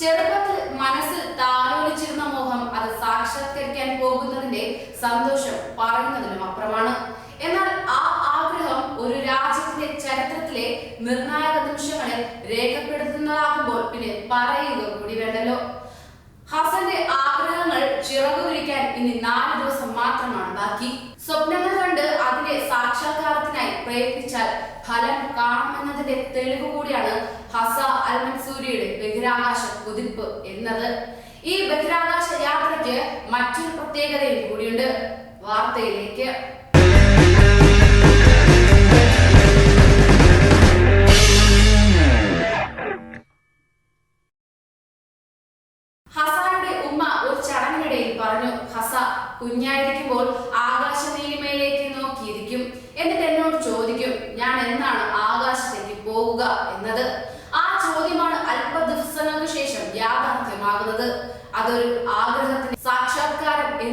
ചെറുപ്പത്തിൽ മനസ്സിൽ താലോലിച്ചിരുന്ന മോഹം അത് സാക്ഷാത്കരിക്കാൻ പോകുന്നതിന്റെ സന്തോഷം പറയുന്നതിനും അപ്പുറമാണ്. എന്നാൽ ആ ആഗ്രഹം ഒരു രാജ്യത്തിന്റെ ചരിത്രത്തിലെ നിർണായക നിമിഷങ്ങളെ രേഖപ്പെടുത്തുന്നതാകുമ്പോൾ പിന്നെ പറയുക കൂടി വേണ്ടല്ലോ. ഹസന്റെ ആഗ്രഹങ്ങൾ ചിറകുവിരിക്കാൻ ഇനി നാല് ദിവസം മാത്രമാണ് ബാക്കി. സ്വപ്നങ്ങൾ കണ്ട് അതിന്റെ സാക്ഷാത്കാരത്തിനായി പ്രയത്നിച്ചാൽ ഫലം കാണുമെന്നതിന്റെ തെളിവ് കൂടിയാണ് ഹസ അൽ മൻസൂരിയുടെ ബഹിരാകാശ കുതിപ്പ് എന്നത്. ഈ ബഹിരാകാശ യാത്രയ്ക്ക് മറ്റൊരു പ്രത്യേകതയും കൂടിയുണ്ട്. വാർത്തയിലേക്ക്. ഹസായുടെ ഉമ്മ ഒരു ചടങ്ങിനിടയിൽ പറഞ്ഞു ഹസ കുഞ്ഞായിരിക്കുമ്പോൾ ആകാശ നോക്കിയിരിക്കും. എന്നിട്ട് എന്നോട് ചോദിക്കും ഞാൻ എന്നാണ്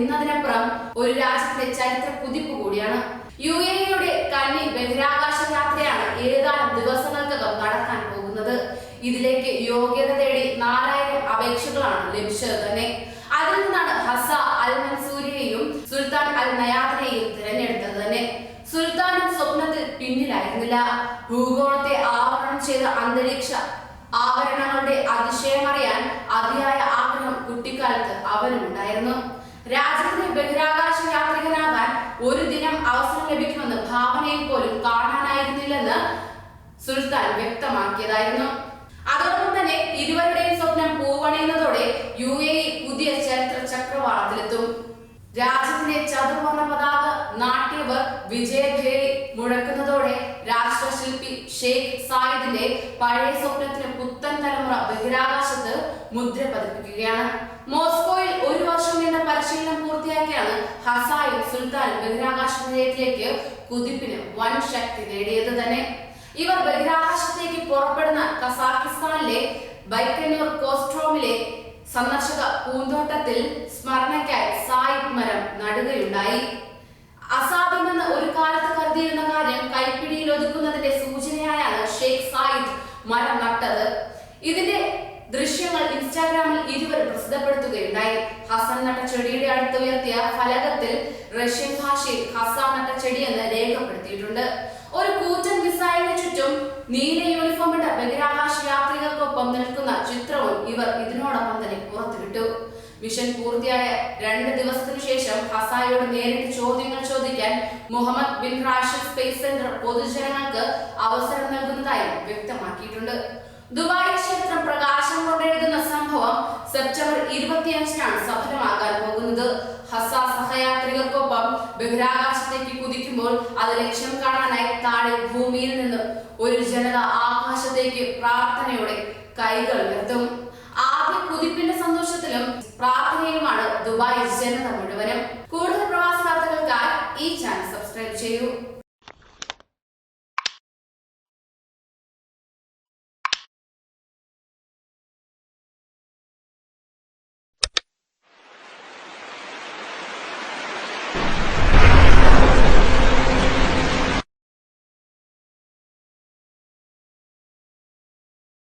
എന്നതിനപ്പുറം ഒരു രാജ്യത്തെ ചരിത്ര കുതിപ്പ് കൂടിയാണ്. യു എ യുടെ കന്നി ബഹിരാകാശ യാത്രയാണ് ഏതാനും ദിവസങ്ങൾക്കകം നടക്കാൻ പോകുന്നത്. ഇതിലേക്ക് യോഗ്യത തേടി നാലായിരം അപേക്ഷകളാണ് ലഭിച്ചത് തന്നെ. അതിൽ നിന്നാണ് ഹസ അൽ മൻസൂരിയെയും സുൽത്താൻ അൽ നയാദിനെയും തിരഞ്ഞെടുത്തത് തന്നെ. സുൽത്താനും സ്വപ്നത്തിൽ പിന്നിലായിരുന്നില്ല. ഭൂഗോളത്തെ ആവരണം ചെയ്ത അന്തരീക്ഷ ആവരണങ്ങളുടെ അതിശയമറിയാൻ അതിയായ രാജ്യത്തിന്റെ ബഹിരാകാശ യാത്രികനാകാൻ ഒരു ദിനം അവസരം ലഭിക്കുമെന്ന് ഭാവനയിൽ പോലും കാണാനായിരുന്നില്ലെന്ന് സുൽത്താൻ വ്യക്തമാക്കിയതായിരുന്നു. അതോടൊപ്പം തന്നെ ഇരുവരുടെയും സ്വപ്നം പൂവണിയുന്നതോടെ യു എ പുതിയ ചരിത്ര ചക്രവാളത്തിലെത്തും. രാജ്യത്തിന്റെ ചതുർവർണ പതാക നാട്യവർ വിജയഭേരി മുഴക്കുന്നതോടെ രാഷ്ട്രശില്പി ഷെയ്ഖ് സായിദിന്റെ പഴയ സ്വപ്നത്തിന് പുത്തൻ തലമുറ ബഹിരാകാശത്ത് മുദ്ര പതിപ്പിക്കുകയാണ്. മോസ്കോയിൽ ഒരു വർഷം നീണ്ട പരിശീലനം പൂർത്തിയാക്കിയാണ് ഹസായി സുൽത്താൻ ബഹിരാകാശ നിലയത്തിലേക്ക് കുതിപ്പിന് വൻ ശക്തി നേടിയത് തന്നെ. ഇവർ ബഹിരാകാശത്തേക്ക് പുറപ്പെടുന്ന കസാഖിസ്ഥാനിലെ ബൈക്കന്നൂർ കോസ്ട്രോമിലെ സന്ദർശക പൂന്തോട്ടത്തിൽ സ്മരണയ്ക്കായി സായിദ് മരം നടുകയുണ്ടായി. അസാധ്യമെന്ന് ഒരു കാലത്ത് കരുതിയിരുന്ന കാര്യം കൈപ്പിടിയിൽ ഒതുക്കുന്നതിന്റെ സൂചനയായാണ് ഷെയ്ഖ് സായിദ് മരം നട്ടത്. ഇതിന്റെ ദൃശ്യങ്ങൾ ഇൻസ്റ്റാഗ്രാമിൽ ഇരുവരും പ്രസിദ്ധപ്പെടുത്തുകയുണ്ടായി. ഹസൻ നട്ട ചെടിയുടെ അടുത്ത് ഉയർത്തിയ ഫലകത്തിൽ റഷ്യൻ ഭാഷയിൽ ഹസാൻ നട്ട ചെടി എന്ന് രേഖപ്പെടുത്തിയിട്ടുണ്ട്. ഒരു കൂറ്റൻ മിസൈലിന് ചുറ്റും നീല യൂണിഫോം ഇട്ട ബഹിരാകാശ യാത്രികർക്കൊപ്പം നിൽക്കുന്ന ചിത്രവും ഇവർ ഇതിനോടൊപ്പം തന്നെ പുറത്തുവിട്ടു. മിഷൻ പൂർത്തിയായ രണ്ട് ദിവസത്തിനു ശേഷം ഹസായോട് നേരിട്ട് ചോദ്യങ്ങൾ ചോദിക്കാൻ Muhammad bin Rashid space centre പൊതുജനങ്ങൾക്ക് അവസരം നൽകുന്നതായി വ്യക്തമാക്കിയിട്ടുണ്ട്. ദുബായ് ക്ഷേത്രം പ്രകാശം കൊണ്ടെഴുതുന്ന സംഭവം സെപ്റ്റംബർ ഇരുപത്തിയഞ്ചിനാണ് സഫലമാകാൻ പോകുന്നത്. ഹസ സഹയാത്രികർക്കൊപ്പം ബഹിരാകാശത്തേക്ക് കുതിക്കുമ്പോൾ അത് ലക്ഷ്യം കാണാനായി താഴെ ഭൂമിയിൽ നിന്ന് ഒരു ജനത ആകാശത്തേക്ക് പ്രാർത്ഥനയോടെ കൈകൾ ഉയർത്തും ആദ്യ കുതിപ്പിന്റെ സന്തോഷത്തിലും പ്രാർത്ഥനയിലുമാണ് ദുബായ് ജനത മുഴുവനും. കൂടുതൽ പ്രവാസ വാർത്തകൾക്കായി ഈ ചാനൽ സബ്സ്ക്രൈബ് ചെയ്യൂ.